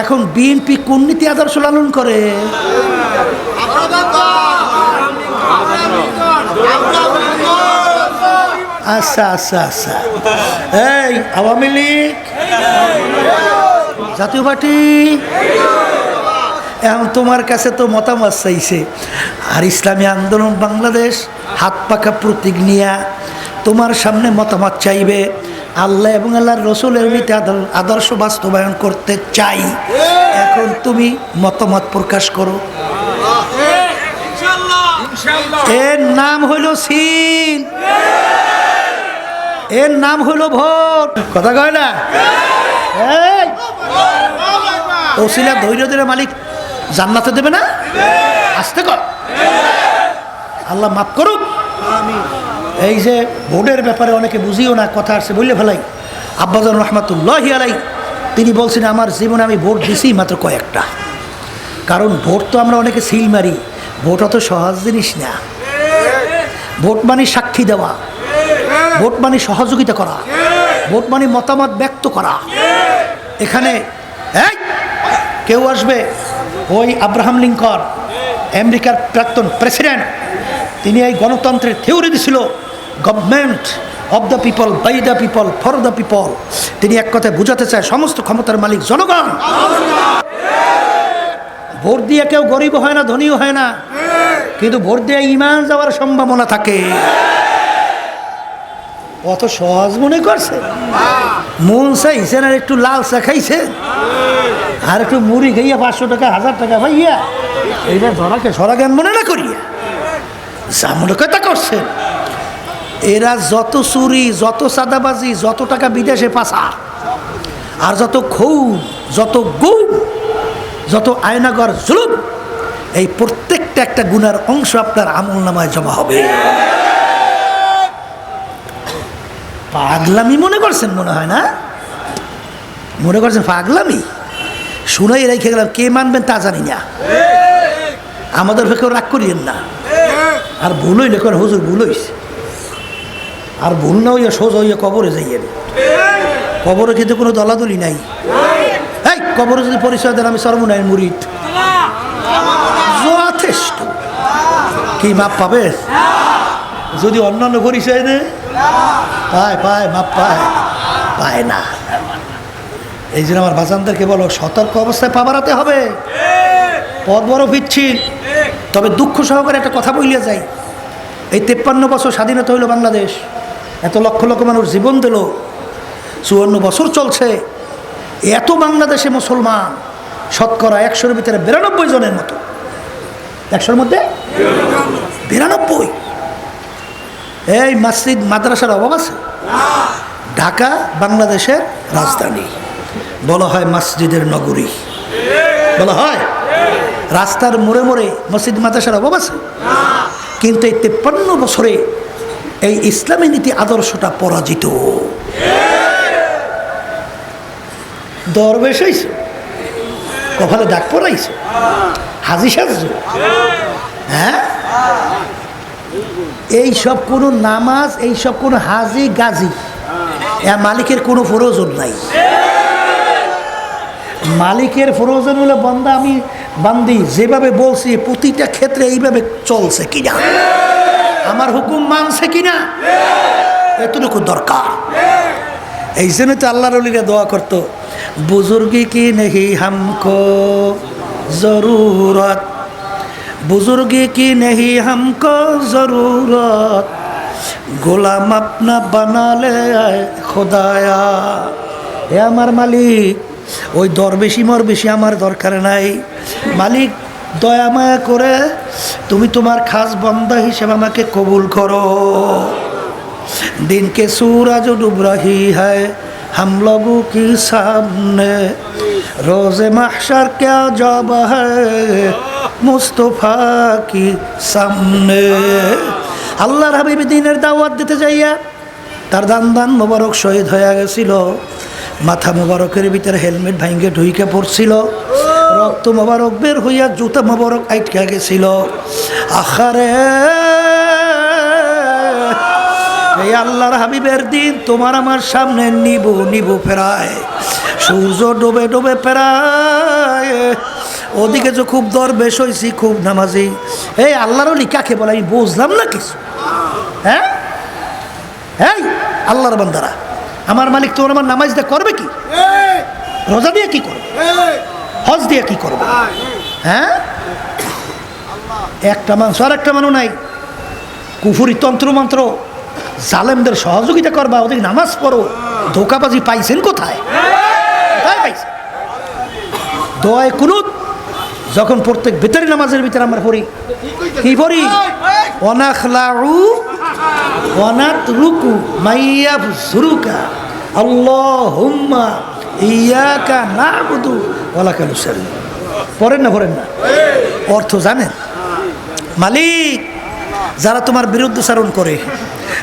এখন বিএনপি কোন নীতি আদর্শ লালন করে? আচ্ছা আচ্ছা আচ্ছা। এই, আওয়ামী লীগ। জাতীয় পার্টি। এখন তোমার কাছে তো মতামত চাইছে। আর ইসলামী আন্দোলন বাংলাদেশ হাত পাকা প্রতীক নিয়া তোমার সামনে মতামত চাইবে। আল্লাহ এবং আল্লাহর রসুলের নীতি আদর্শ বাস্তবায়ন করতে চাই। এখন তুমি মতামত প্রকাশ করো। এর নাম হইল সিন। এর নাম হইল ভোট। কথা কয় না? এই। ওসিলা ধৈর্য ধরে মালিক জান্নাতে দেবে না? আসতে কর। আল্লাহ মাফ করুক। এই যে ভোটের ব্যাপারে অনেকে বুঝিও না, কথা আসছে, বললে ফেলাই। আব্বাজান রহমাতুল্লাহ আলাই তিনি বলছেন, আমার জীবনে আমি ভোট দিছি মাত্র কয়েকটা। কারণ ভোট তো আমরা অনেকে সিল মারি, ভোট অত সহজ জিনিস না। ভোট মানে সাক্ষী দেওয়া, ভোট মানে সহযোগিতা করা, ভোট মানে মতামত ব্যক্ত করা। এখানে কেউ আসবে, ওই আব্রাহাম লিঙ্কন, আমেরিকার প্রাক্তন প্রেসিডেন্ট, তিনি এই গণতন্ত্রের থিওরি দিছিল government of the people, by the people, for the people. তিনি এক কথায় বুঝাতে চায়, সমস্ত ক্ষমতার মালিক জনগণ। ভোট দিয়ে কেউ গরিব হয় না, ধনীও হয় না। কিন্তু ভোট দিয়ে ইমান যাওয়ার সম্ভাবনা থাকে। অত সহজ মনে করছে। মন চাইছে না একটু লাল চা খাইছে। আর একটু মুড়ি খাইয়া পাঁচশো টাকা, হাজার টাকা ভাইয়া এইটা ধরাকে, সরা জ্ঞান মনে না করিয়া। যা মনে করছে। এরা যত চুরি, যত সাদাবাজি যত টাকা বিদেশে পাসা আর যত খৌ যত গুম, যত আয়নাগর জুলুম, এই প্রত্যেকটা একটা গুনার অংশ আপনার আমল নামায় জমা হবে। পাগলামি মনে করছেন মনে হয় না? মনে করছেন পাগলামি? শুনেই রেখে গেলাম, কে মানবেন তা জানি না। আমাদের কেউ রাগ করিয়েন না। আর ভুলই না হুজুর ভুল হইছে। আর ভুল না হইয়া সোজা হইয়া কবরে যাইয়েন কবরে কিন্তু কোনো দলাদলি নাই। এই, কবরে যদি পরিচয় দেন, আমি সর্বনায়ের মুরিদ। যথেষ্ট। কি মাপ পাবে? যদি অন্যান্য পরিচয় দেয়? পায় পায়, মাপ পায়। পায় না। এই জন্য আমার বাজানদেরকে বলো, সতর্ক অবস্থায় পা বাড়াতে হবে। পথ বড় পিচ্ছিল তবে দুঃখ সহকারে একটা কথা বলিয়া যাই। এই তেপ্পান্ন বছর স্বাধীনতা হইল বাংলাদেশ। এত লক্ষ লক্ষ মানুষ জীবন দিল। চুয়ান্ন বছর চলছে। এত বাংলাদেশে মুসলমান, শতকরা একশোর ভিতরে বিরানব্বই জনের মতো। একশোর মধ্যে? বিরানব্বই। এই মসজিদ, মাদ্রাসার অভাব আছে? ঢাকা, বাংলাদেশের রাজধানী। বলা হয় মসজিদের নগরী। বলা হয়? রাস্তার মোড়ে মোড়ে মসজিদ, মাদ্রাসার অভাব আছে? কিন্তু এই তেপ্পান্ন বছরে এই ইসলামী নীতি আদর্শটা পরাজিত। দরবেশ হইছ। কপালে ডাক পড়াইছ হাজি সাজ হ্যাঁ? এই সব কোনো নামাজ এই সব কোনো হাজি, গাজি মালিকের কোনো প্রয়োজন নাই। মালিকের প্রয়োজন হলে বন্দা আমি বান্দি যেভাবে বলছি, প্রতিটা ক্ষেত্রে এইভাবে চলছে কিনা? আমার হুকুম মানছে কিনা? এতটুকু দরকার। এই জন্য তো আল্লাহর অলিরা দোয়া করতো, বুজুর্গি কি নেহি হামকো? জরুরত। বুজুর্গি কি নেহি হামকো? জরুরত। গোলাম আপনা বানালে খোদায়া। হে আমার মালিক, ওই দরবেশি মরবেশি আমার দরকার নাই। মালিক দয়া মায়া করে তুমি তোমার খাস বন্দা হিসেবে আমাকে কবুল করো। দিনকে সুরাজ ডুবরাহি হায় হাম লগু কি সামনে? রোজে মাহসার ক্যা জব মুস্তফা কি সামনে? আল্লাহর হাবিব দিনের দাওয়াত দিতে যাইয়া তার দান দান মোবারক শহীদ হয়ে গেছিল, মাথা মোবারকের ভিতরে হেলমেট ভাঙ্গে ঢুইকে পড়ছিল। রক্ত মোবারক বের হইয়া জুতা মোবারক আইটকা গেছিল। আখারে এই আল্লাহর হাবিবের দিন তোমার আমার সামনে নিব নিব ফেরায়। সূর্য ডোবে ডোবে ফেরায়। ওদিকে যে খুব দরবেশ হয়েছি খুব নামাজি। এই আল্লাহর অলি কাকে বলে? আমি বুঝলাম না কিছু। হ্যাঁ? এই আল্লাহর বান্দারা আমার মালিক তোমার আমার নামাজ করবে কি? রোজা দিয়ে কি করবে? হজ দিয়ে কি করবে? হ্যাঁ? একটা মানুষ আর একটা মানুষ নাই। কুফুরি তন্ত্র মন্ত্র। জালেমদের সহযোগিতা করবা ওদের নামাজ পড়ো। ধোকাবাজি পাইছেন কোথায়? কোথায় পাইছেন? দোয়ায় কুনুত। যখন প্রত্যেক বেতারি নামাজের ভিতরে আমরা পড়ি, কি পড়ি? অনাখলাউ অনাত রুকু মাইয়া সুরুকা আল্লাহুম্মা ইয়াকা নাবুদু নুসাল্লি পড়েন না পড়েন না। অর্থ জানেন? মালিক, যারা তোমার বিরুদ্ধাচারণ করে,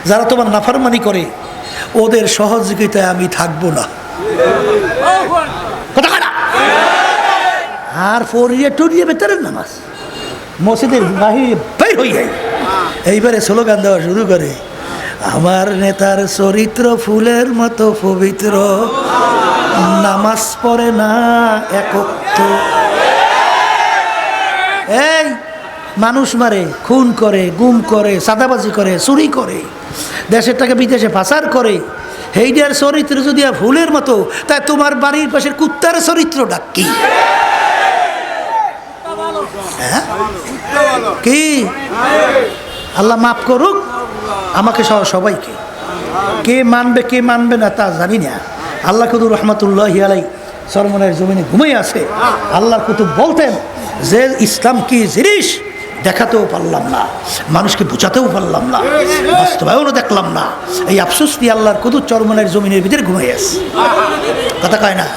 যারা তোমার নাফারমানি করে, ওদের সহযোগিতায় আমি থাকব না? আর ফরিয়ে টরিয়ে বেতারের নামাজ। মসজিদের বাহিরে বের যায় এইবারে স্লোগান দেওয়া শুরু করে, আমার নেতার চরিত্র ফুলের মতো পবিত্র। নামাজ পড়ে না একত্র এই, মানুষ মারে, খুন করে, গুম করে, সাদাবাজি করে, চুরি করে দেশের টাকা বিদেশে পাচার করে। হেইডার চরিত্র যদি ফুলের মতো তাই তোমার বাড়ির পাশের কুত্তার চরিত্র ডাক কি? হ্যাঁ? কি? আল্লাহ মাফ করুক, আমাকে সহ সবাইকে। কে মানবে কে মানবে না তা জানি না। আল্লাহ কুদুর রহমতুল্লাহ আলাই সরমনের জমিনে ঘুমিয়ে আছে। আল্লাহর কুতুব বলতেন, যে ইসলাম কি জিনিস দেখাতেও পারলাম না, মানুষকে বোঝাতেও পারলাম না, বাস্তবায়নও দেখলাম না, এই আফসোস দিয়ে আল্লাহর কুতুব চরমনের জমিনের ভিতরে ঘুমিয়ে আছে। কথা কয় না?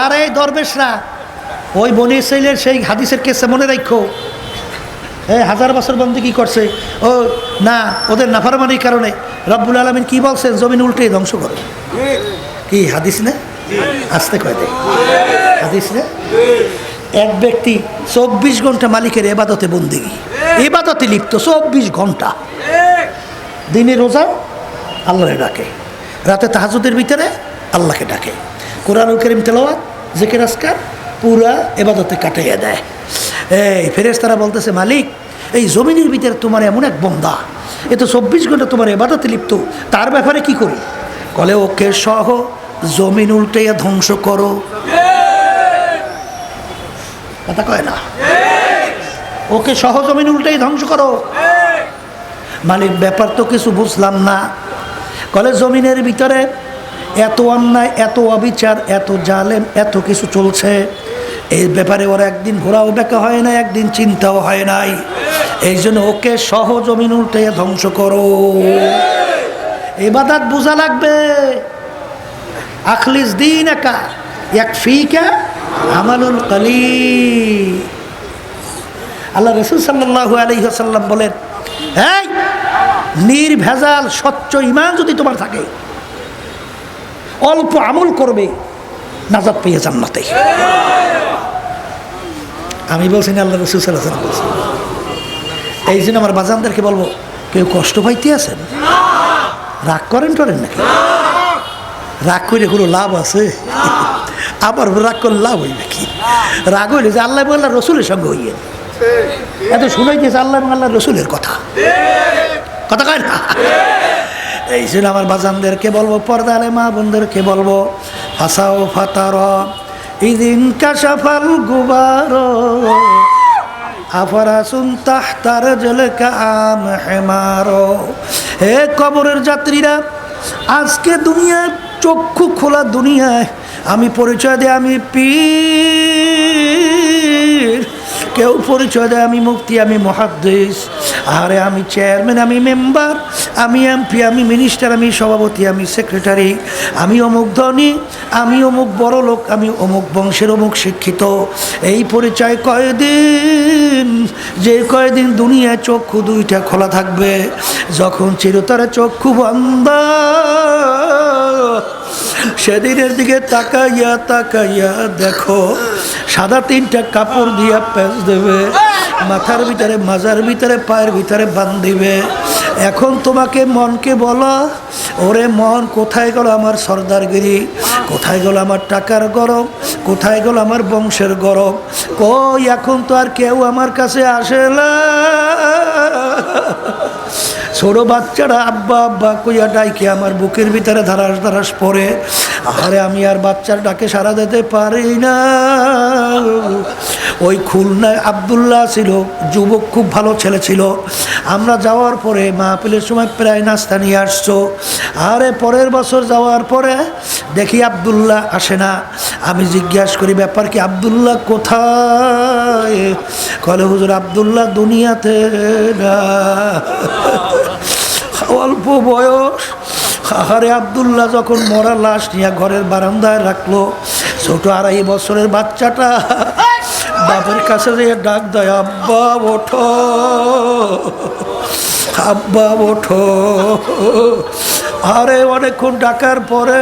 আর এই দরবেশরা, ওই বনি ইসরাইলের সেই হাদিসের কেসে মনে রাখো এই হাজার বছর বন্দি কি করছে? ও, না, ওদের নাফারমানির কারণে রব্বুল আলমিন কি বলছেন? জমিন উল্টে ধ্বংস করে। কি, হাদিস না? আসতে কয় হাদিস না? এক ব্যক্তি চব্বিশ ঘণ্টা মালিকের এবাদতে বন্দিগি এবাদতে লিপ্ত চব্বিশ ঘণ্টা। দিনে রোজা আল্লাহরে ডাকে। রাতে তাহাজুদের ভিতরে আল্লাহকে ডাকে। কোরআন করিম তেলাওয়াত, জেকের আসকার পুরা এবাদতে কাটাইয়া দেয়। এই ফেরেস তারা বলতেছে, মালিক, এই জমিনের ভিতরে তোমার এমন এক বন্দা, এ তো চব্বিশ ঘণ্টা তোমার এবাদতে লিপ্ত, তার ব্যাপারে কি করি? কলে ওকে সহ জমিন উল্টাইয়া ধ্বংস করো। কথা কয় না? ওকে সহ জমিন উল্টাই ধ্বংস করো? মালিক, ব্যাপার তো কিছু বুঝলাম না। কলে জমিনের ভিতরে এত অন্যায়, এত অবিচার, এত জালেম, এত কিছু চলছে। এই ব্যাপারে ওরা একদিন ঘোরাও বেকা হয় না একদিন চিন্তাও হয় নাই। এই জন্য ওকে সহ জমিন উল্টে ধ্বংস করো। এবাদাত বোঝা লাগবে। আখলিস দিন একা এক ফিকা আমানুল কলি আল্লাহ রসুল সাল্লাহু আলহিহাসাল্লাম বলেন, এই নির্ভেজাল, স্বচ্ছ ইমান যদি তোমার থাকে, অল্প আমল করবে নাজাদ পেয়ে জান্নাতে। আমি বলছি না, আল্লাহ রসুল সাল্লাহ সাল্লাম বলছেন। এই জন্য আমার বাজানদেরকে বলব, কেউ কষ্ট পাইতে আছেন? রাগ করেন টরেন নাকি? রাগ করলে কোনো লাভ আছে? আবার রাগ করলে লাভ হইবে কি? রাগ হইলে যে আল্লাহ আল্লাহ রসুলের সঙ্গে হইয়ে এত শুনাইতেছে আল্লাহ আল্লাহ রসুলের কথা। কথা কয় না? এই জন্য আমার বাজানদেরকে বলব পর্দালে মা বোনদেরকে বলব ফাসাও ফাতার। ইদিন কাশাফাল গুবার, আফারাসুন তাহতার জলকা আম হেমারো। হে কবরের যাত্রীরা, আজকে দুনিয়ায় চক্ষু খোলা দুনিয়ায় আমি পরিচয় দেয় আমি পীর। কেউ পরিচয় দেয়, আমি মুক্তি আমি মহাদ্দেশ আরে আমি চেয়ারম্যান আমি মেম্বার আমি এমপি আমি মিনিস্টার আমি সভাপতি, আমি সেক্রেটারি আমি অমুক ধনী, আমি অমুক বড় লোক, আমি অমুক বংশের অমুক শিক্ষিত। এই পরিচয় কয়দিন? যে কয়দিন দুনিয়ায় চক্ষু দুইটা খোলা থাকবে, যখন চিরতরে চক্ষু বন্ধ। সেদিনের দিকে তাকাইয়া তাকাইয়া দেখো, সাদা তিনটা কাপড় দিয়া প্যাঁচ দেবে। মাথার ভিতরে, মাজার ভিতরে, পায়ের ভিতরে বান্ধিবে এখন তোমাকে মনকে বলো, ওরে মন, কোথায় গেল আমার সর্দারগিরি? কোথায় গেল আমার টাকার গরম? কোথায় গেল আমার বংশের গরব কই, এখন তো আর কেউ আমার কাছে আসে না। ছোট বাচ্চারা আব্বা আব্বা কইয়া ডাইকে আমার বুকের ভিতরে ধারাস ধারাস পড়ে। আরে আমি আর বাচ্চার ডাকে সারা দিতে পারি না। ওই খুলনায় আবদুল্লাহ ছিল, যুবক, খুব ভালো ছেলে ছিল। আমরা যাওয়ার পরে মাহফিলের সময় প্রায় নাস্তা নিয়ে আসছো। আরে, পরের বছর যাওয়ার পরে দেখি আবদুল্লাহ আসে না। আমি জিজ্ঞাসা করি, ব্যাপার কি? আবদুল্লাহ কোথায়? কলে, হুজুর, আবদুল্লাহ দুনিয়াতে না। অল্প বয়স। আহারে আবদুল্লাহ যখন মরা লাশ নিয়ে ঘরের বারান্দায় রাখল, ছোট আড়াই বছরের বাচ্চাটা বাপের কাছে যে ডাক দেয়, আব্বা, ওঠো আব্বা, ওঠো। আরে অনেকক্ষণ ডাকার পরে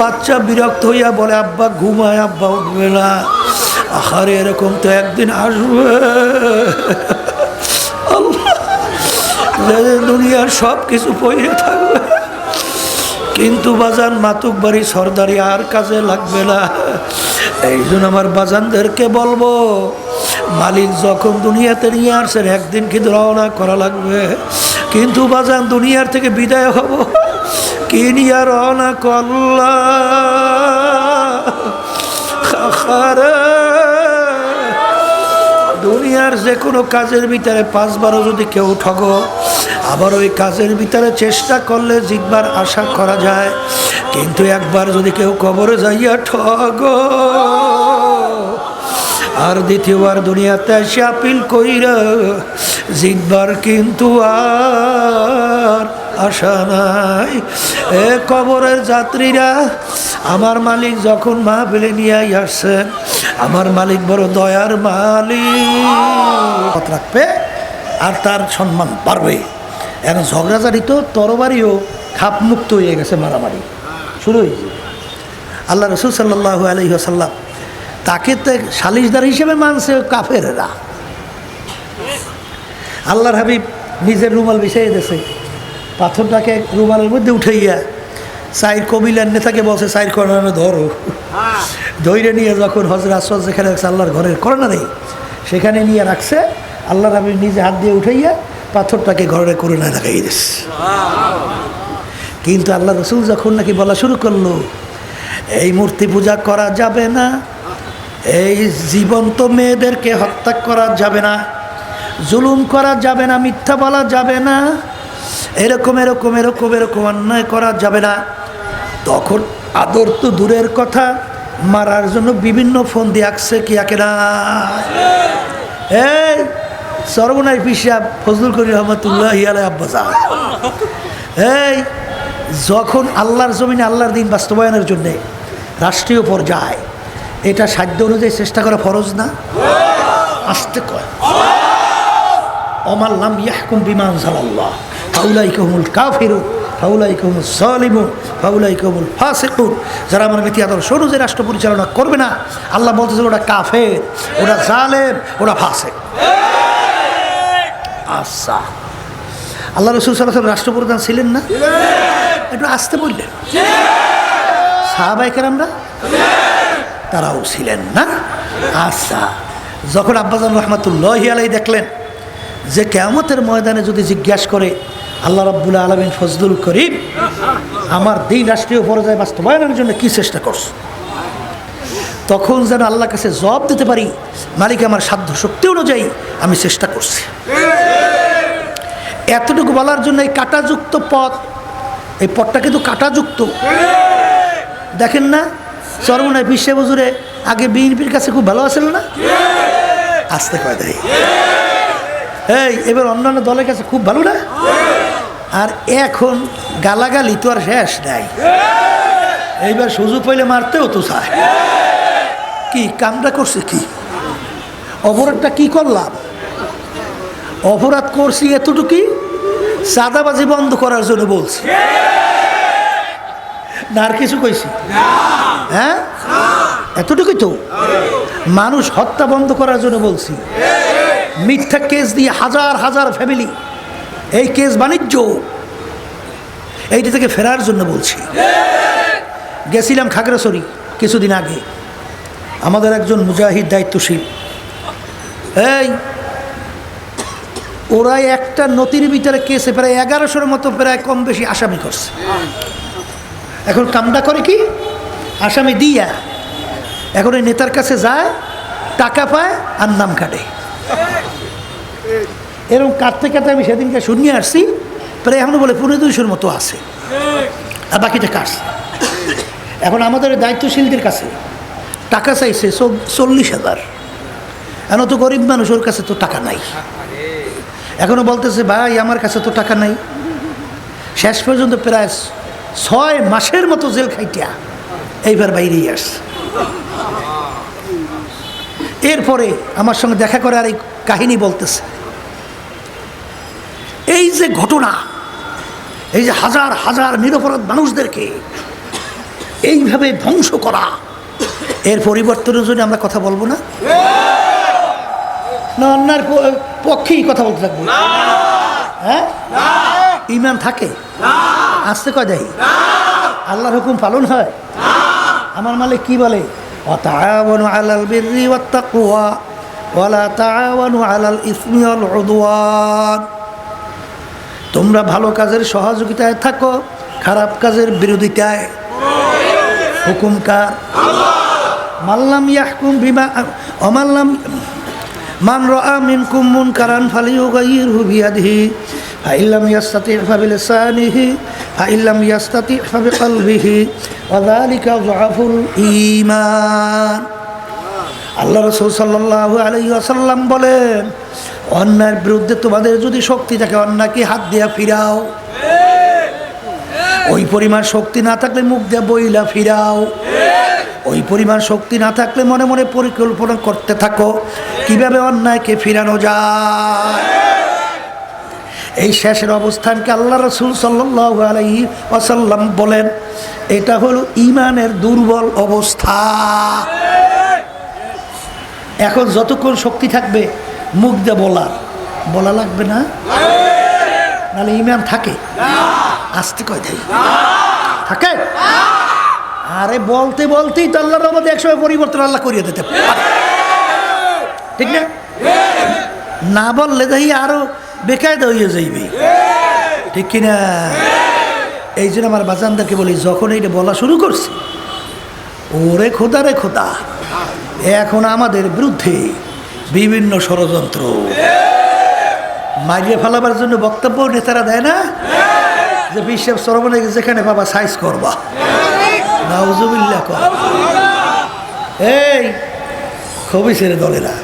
বাচ্চা বিরক্ত হইয়া বলে, আব্বা, ঘুমায়, আব্বা, উঠবে না। আহারে, এরকম তো একদিন আসবে। দুনিয়ার সব কিছু পড়ে থাকবে। কিন্তু বাজান মাতুক বাড়ি সর্দারি আর কাজে লাগবে না। এই জন্য আমার বাজানদেরকে বলব, মালিক যখন দুনিয়াতে নিয়ে আসছেন একদিন কিন্তু রওনা করা লাগবে। কিন্তু বাজান, দুনিয়ার থেকে বিদায় হব। কি নিয়ে রওনা করলা? দুনিয়ার যে কোনো কাজের ভিতরে পাঁচবারও যদি কেউ ঠগো আবার ওই কাজের ভিতরে চেষ্টা করলে জিতবার আশা করা যায়। কিন্তু একবার যদি কেউ কবরে যাইয়া ঠগ। আর দ্বিতীয়বার দুনিয়াতে এসে আপিল কইরা জিতবার কিন্তু আর আশা নাই। এ কবরের যাত্রীরা, আমার মালিক যখন মাহফিলে নিয়ে আসছেন, আমার মালিক বড় দয়ার মালিক। রাখবে আর তার সম্মান বাড়বে। এখন ঝগড়াঝাড়ি তো, তরবারিও খাপমুক্ত হয়ে গেছে মারামারি। শুরু হয়েছে। আল্লাহ রসুল সাল্লাহ আলহিহাসাল্লাম তাকে তো সালিশদার হিসেবে মানছে কাফেরেরা। আল্লাহর হাবিব নিজের রুমাল বিছাই দিয়েছে। পাথরটাকে রুমালের মধ্যে উঠাইয়া সাইর কবিলার নেতাকে বলছে সাইর করানো ধরো। ধৈর্য নিয়ে যখন হজর আসর যেখানে রাখছে আল্লাহর ঘরের করোনা নেই সেখানে নিয়ে রাখছে। আল্লাহর হাবিব নিজে হাত দিয়ে উঠাইয়া পাথরটাকে ঘরে করে না লাগাই দিচ্ছে কিন্তু আল্লাহ রসুল যখন নাকি বলা শুরু করল, এই মূর্তি পূজা করা যাবে না, এই জীবন্ত মেয়েদেরকে হত্যা করা যাবে না, জুলুম করা যাবে না, মিথ্যা বলা যাবে না, এরকম এরকম এরকম এরকম অন্যায় করা যাবে না। তখন আদর তো দূরের কথা, মারার জন্য বিভিন্ন ফোন দিয়ে আসছে কি আকে না। সর্বনাই পিসা ফজলুল করি রহমতুল্লাহ আব্বাসা এই, যখন আল্লাহর জমিনে আল্লাহর দিন বাস্তবায়নের জন্যে রাষ্ট্রীয় পর্যায়ে, এটা সাধ্য অনুযায়ী চেষ্টা করা ফরজ না? আসতে কয়। অমাল্লাম বিমান যারা আমার রাষ্ট্র পরিচালনা করবে না, আল্লাহ বলতেছে ওটা কাফের ওটা জালেম ওটা ফাসেক। আচ্ছা আল্লাহ রসুল সাল্লাহ রাষ্ট্রপ্রধান ছিলেন না? একটু আসতে বললেন। সাহাবাইকার আমরা তারাও ছিলেন না। আচ্ছা যখন আব্বাজান রহমাতুল্লাহ আলাই দেখলেন যে কেয়ামতের ময়দানে যদি জিজ্ঞাসা করে, আল্লাহ রব্বুল আলমিন ফজলুল করিম, আমার দিন রাষ্ট্রীয় পর্যায়ে বাস্তবায়নের জন্য কি চেষ্টা করছে? তখন যেন আল্লাহর কাছে জবাব দিতে পারি, মালিক আমার সাধ্য শক্তি অনুযায়ী আমি চেষ্টা করছি। এতটুকু বলার জন্য এই কাটাযুক্ত পথ, এই পথটা কিন্তু কাটাযুক্ত। দেখেন না, চরমনায় বিশ্বে বজুরে আগে বিএনপির কাছে খুব ভালো আছিল না? আসতে কয় দেয় এই, এবার অন্যান্য দলের কাছে খুব ভালো না? আর এখন গালাগালি তো আর শেষ নাই। এইবার সুযোগ পাইলে মারতেও তো চায়। কি? কামটা করছে কি? অপরাধটা কি করলাম? অপরাধ করছি এতটুকুই সাদাবাজি বন্ধ করার জন্য বলছি। না, আর কিছু কইছি? হ্যাঁ? এতটুকুই তো। মানুষ হত্যা বন্ধ করার জন্য বলছি। মিথ্যা কেস দিয়ে হাজার হাজার ফ্যামিলি এই কেস বাণিজ্য এইটা থেকে ফেরার জন্য বলছি। গেছিলাম খাগড়াছড়ি কিছুদিন আগে। আমাদের একজন মুজাহিদ দায়িত্বশীল। এই ওরা একটা নতির ভিতরে কেসে প্রায় এগারোশোর মতো প্রায় কম বেশি আসামি করছে। এখন কামটা করে কি? আসামি দিয়া। এখন ওই নেতার কাছে যায়, টাকা পায় আর নাম কাটে। এরকম কাটতে কাটতে আমি সেদিনকে শুনিয়ে আসছি, প্রায় এখনও বলে পুনে দুইশোর মতো আছে। আর বাকিটা কাটছে এখন আমাদের দায়িত্বশীলদের কাছে টাকা চাইছে চল্লিশ হাজার। এখন তো গরিব মানুষ, ওর কাছে তো টাকা নাই। এখনও বলতেছে, ভাই, আমার কাছে তো টাকা নাই। শেষ পর্যন্ত প্রায় ছয় মাসের মতো জেল খাইটিয়া এইবার বাইরেই আসছে। এরপরে আমার সঙ্গে দেখা করে আর এই কাহিনী বলতেছে। এই যে ঘটনা, এই যে হাজার হাজার নিরপরাধ মানুষদেরকে এইভাবে ধ্বংস করা এর পরিবর্তনের জন্য আমরা কথা বলবো না না অন্যার প- পক্ষেই কথা বলতে থাকবো হ্যাঁ ইমান থাকে আসতে কয় দেয় আল্লাহর হুকুম পালন হয় আমার মালিক কি বলে وتعاونوا على البر والتقوى ولا تعاونوا على الإثم والعدوان তোমরা ভালো কাজের সহযোগিতায় থাকো খারাপ কাজের বিরোধিতায় হুকুম কার মাল্লাম ইয়াহকুম বিমা অমাল্লাম মান রাআ মিনকুম মুনকারান ফালিয়ুগাইয়িরহু বিয়াদিহি। ফাইল্লাম ইয়াস্তাতি ফাবিলিসানিহি, ফাইল্লাম ইয়াস্তাতি ফাবিকলবিহি। ওয়া যালিকা যুআফুল ঈমান। আল্লাহ রসুল সাল্লাল্লাহু আলাইহি ওয়াসাল্লাম বলেন, অন্যায়ের বিরুদ্ধে তোমাদের যদি শক্তি থাকে অন্যকে হাত দিয়া ফিরাও। ওই পরিমাণ শক্তি না থাকলে মুখ দিয়ে বইলা ফিরাও। ওই পরিমাণ শক্তি না থাকলে মনে মনে পরিকল্পনা করতে থাকো। কীভাবে অন্যায়কে ফিরানো যায়? এই শেষের অবস্থানকে আল্লাহ রসুল সাল্লাহ আলাইহি ওয়াসাল্লাম বলেন, এটা হলো ইমানের দুর্বল অবস্থা। এখন যতক্ষণ শক্তি থাকবে, মুখ দিয়ে বলা বলা লাগবে না? নাহলে ইমান থাকে। আসতে কয় দেয় থাকে? আরে বলতে বলতেই তো আল্লাহর রহমতে একসময় পরিবর্তন আল্লাহ করিয়ে দিতে ঠিক না? না বললে তাই আরও বেকায়দা হয়ে যাইবে। ঠিক কিনা? এই জন্য আমার বাজানদাকে বলি, যখন এইটা বলা শুরু করছি, ওরে খোদা রে খোদা, এখন আমাদের বিরুদ্ধে বিভিন্ন ষড়যন্ত্র। মারিয়ে ফেলাবার জন্য বক্তব্য নেতারা দেয় না? যে বিশ্বের সরবনে যেখানে বাবা সাইজ করবা? নাউজুবিল্লাহ কর। এই খুবই ছেড়ে দলেরা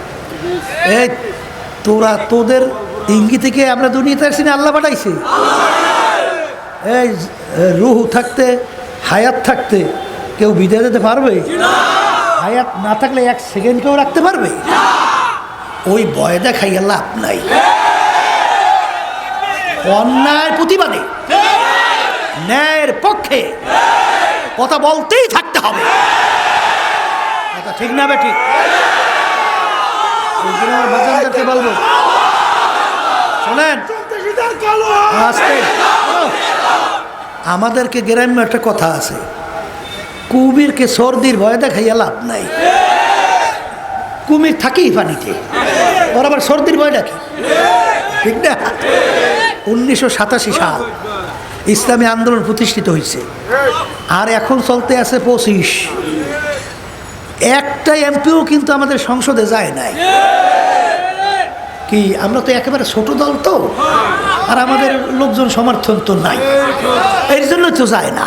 এই, তোরা তোদের ইঙ্গি থেকে আমরা দুনিয়াতে আসছি না, আল্লাহ পাঠাইছি। এই, রুহ থাকতে, হায়াত থাকতে কেউ বিদায় দিতে পারবে? হায়াত না থাকলে এক সেকেন্ড কেউ রাখতে পারবে? ওই ভয় দেখাইয়া লাভ নাই অন্যায় প্রতিবাদে। ন্যায়ের পক্ষে। কথা বলতেই থাকতে হবে। কথা ঠিক না বেঠিক। বলব? শোনেন। আমাদেরকে গ্রাম্য একটা কথা আছে। কুমিরকে সর্দির ভয় দেখাইয়া লাভ নাই। কুমির থাকেই পানিতে। ওর আবার সর্দির ভয় ডাকে ঠিক না? উনিশশো সাতাশি সাল। ইসলামী আন্দোলন প্রতিষ্ঠিত হয়েছে। আর এখন চলতে আছে পঁচিশ। একটা এমপিও কিন্তু আমাদের সংসদে যায় নাই। কি, আমরা তো একেবারে ছোট দল তো? আর আমাদের লোকজন সমর্থন তো নাই। এর জন্য তো যায় না।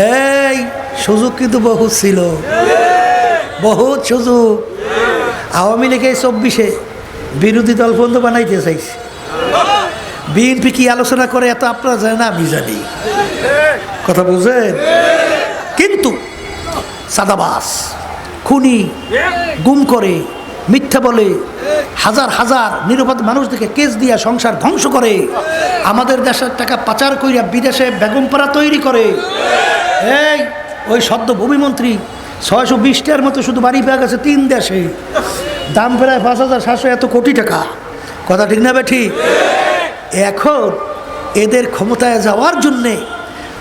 এই, সুযোগ কিন্তু বহুত ছিল। বহুত সুযোগ। আওয়ামী লীগে চব্বিশে বিরোধী দল বন্ধু বানাইতে চাইছে। বিএনপি কি আলোচনা করে এত আপনারা জানেন? না, আমি জানি। কথা বুঝেন? কিন্তু সাদাবাস, খুনি, গুম করে, মিথ্যা বলে, হাজার হাজার নিরাপদ মানুষদেরকে কেস দিয়া সংসার ধ্বংস করে, আমাদের দেশের টাকা পাচার কইরা বিদেশে বেগমপাড়া তৈরি করে। এই, ওই সদ্য ভূমিমন্ত্রী ছয়শো বিশটার মতো শুধু বাড়ি পেয়ে গেছে তিন দেশে। দাম প্রায় পাঁচ হাজার সাতশো এত কোটি টাকা। কথা ঠিক না বেঠি এখন এদের ক্ষমতায় যাওয়ার জন্যে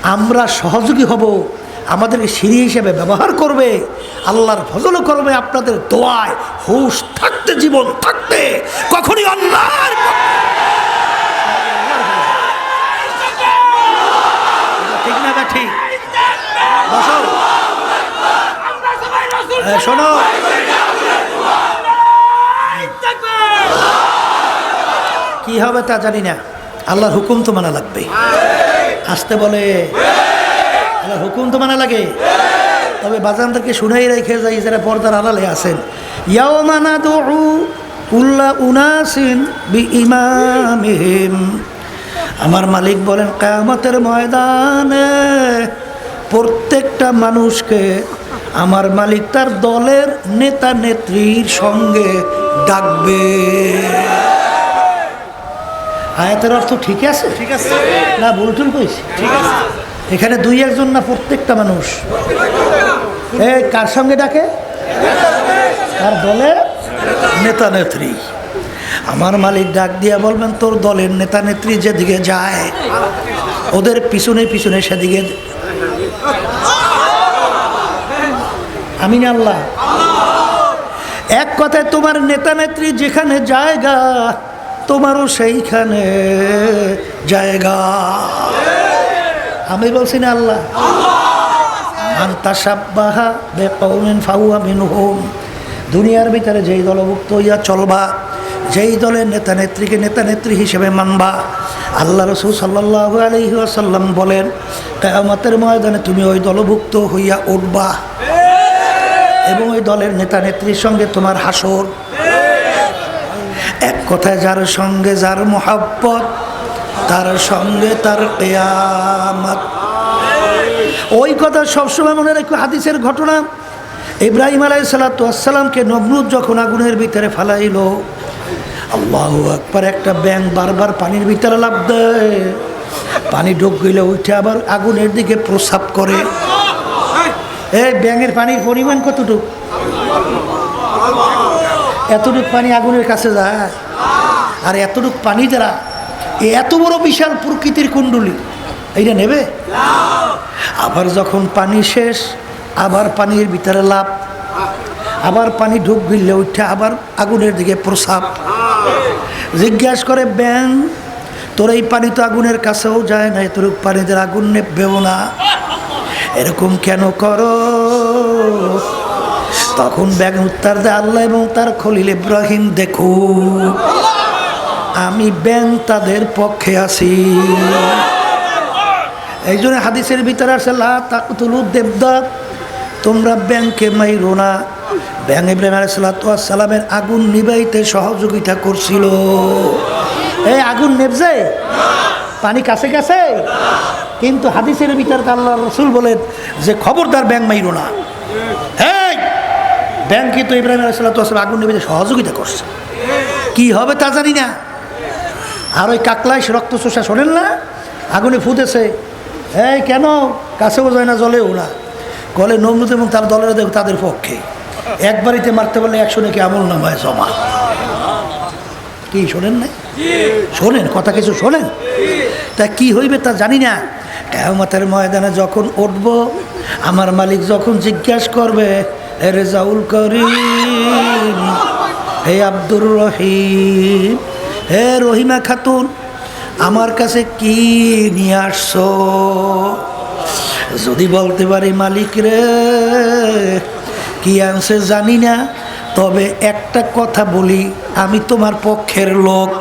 আমরা সহযোগী হব আমাদেরকে সিঁড়ি হিসেবে ব্যবহার করবে আল্লাহর ফজল করবে আপনাদের দোয়ায় হুশ থাকতে জীবন থাকতে। কখনই আল্লাহর ঠিক না ঠিক শোনো। কি হবে তা জানি না। আল্লাহর হুকুম তো মানা লাগবে। আসতে বলে, আল্লাহর হুকুম তো মানা লাগে। তবে বাজানদেরকে শুনাই রেখে যাই যারা পর্দার আড়ালে আছেন। ইয়াও মানা দু উল্লা উনাসিন বি ইমামিহিম আমার মালিক বলেন, কায়ামতের ময়দানে প্রত্যেকটা মানুষকে আমার মালিক তার দলের নেতা নেত্রীর সঙ্গে ডাকবে। আয়াতের অর্থ ঠিক আছে? ঠিক আছে। না ভুলটুল কইছি। ঠিক আছে। এখানে দুই একজন না প্রত্যেকটা মানুষ? এ কার সঙ্গে ডাকে? তার দলে? নেতা নেত্রী। আমার মালিক ডাক দিয়া বলবেন তোর দলের নেতা নেত্রী যেদিকে যায় ওদের পিছনে পিছনে সেদিকে আমিন আল্লাহ। এক কথায় তোমার নেতা নেত্রী যেখানে জায়গা তোমারও সেইখানে জায়গা। আমি বলছি না আল্লাহ। ফাউয়া মিনহুম। দুনিয়ার ভিতরে যেই দলভুক্ত হইয়া চলবা যেই দলের নেতা নেত্রীকে নেতা নেত্রী হিসেবে মানবা আল্লাহ রসুল সাল্লাহ আলহি আসাল্লাম বলেন কেয়ামতের ময়দানে তুমি ওই দলভুক্ত হইয়া উঠবা। এবং ওই দলের নেতা নেত্রীর সঙ্গে তোমার হাসর। এক কথায় যার সঙ্গে যার মোহাব্বত, তার সঙ্গে তার কেয়ামত। ওই কথা সবসময় মনে রেখো হাদিসের ঘটনা। ইব্রাহিম আলাই সালাতামকে নবরুদ যখন আগুনের ভিতরে ফালাইল, আল্লাহ একবার একটা ব্যাং বারবার পানির ভিতরে লাভ দেয়। পানি ঢোক গেলে উঠে আবার আগুনের দিকে প্রসাব করে। এই ব্যাঙের পানির পরিমাণ কতটুক? এতটুক পানি আগুনের কাছে যায়? আর এতটুক পানি দ্বারা এত বড় বিশাল প্রকৃতির কুণ্ডলী, এইটা নেবে? আবার যখন পানি শেষ, আবার পানির ভিতরে লাভ, আবার পানি ঢুক গিললে উঠে আবার আগুনের দিকে প্রসাব। জিজ্ঞাসা করে ব্যাং তোর এই পানি তো আগুনের কাছেও যায় না, এতটুক পানিদের আগুন নেবেও না। এরকম কেন করো? তখন ব্যাগ উত্তর দেয়, আল্লাহ এবং তার খলিল ইব্রাহিম দেখু, আমি ব্যাং তাদের পক্ষে আছি। এই জন্য হাদিসের ভিতরে আছে লা তাকতুলু দেবদাত তোমরা ব্যাংকে মাইরো না। ব্যাং ইব্রাহিম সালামের আগুন নিবাইতে সহযোগিতা করছিল। এই আগুন নেবছে? পানি কাছে কাছে কিন্তু হাদিসের ভিতরে আল্লাহ রসুল বলেন যে, খবরদার ব্যাংক মাইরো না। ব্যাংকে তো ইব্রাহিম আলাইসালাম আগুন নেবে সহযোগিতা করছে। কি হবে তা জানি না। আর ওই কাকলায় সে রক্ত চোষা শোনেন না? আগুনে ফুটেছে এই কেন? কাছেও যায় না জলেও না গলে নমরুদ এবং তার দলের দেখ তাদের পক্ষে। একবারিতে মারতে পারলে একশো নাকি আমল নামায় জমা। কি, শোনেন না শোনেন, কথা কিছু শোনেন? তা কি হইবে তা জানি না। কেয়ামতের ময়দানে যখন উঠব, আমার মালিক যখন জিজ্ঞাসা করবে রেজাউল করিম, হে আব্দুর রহিম, হে রহিমা খাতুন, আমার কাছে কি নিয়ে আসছো? যদি বলতে পারি মালিক রে, কি আনছে জানি না, তবে একটা কথা বলি, আমি তোমার পক্ষের লোক।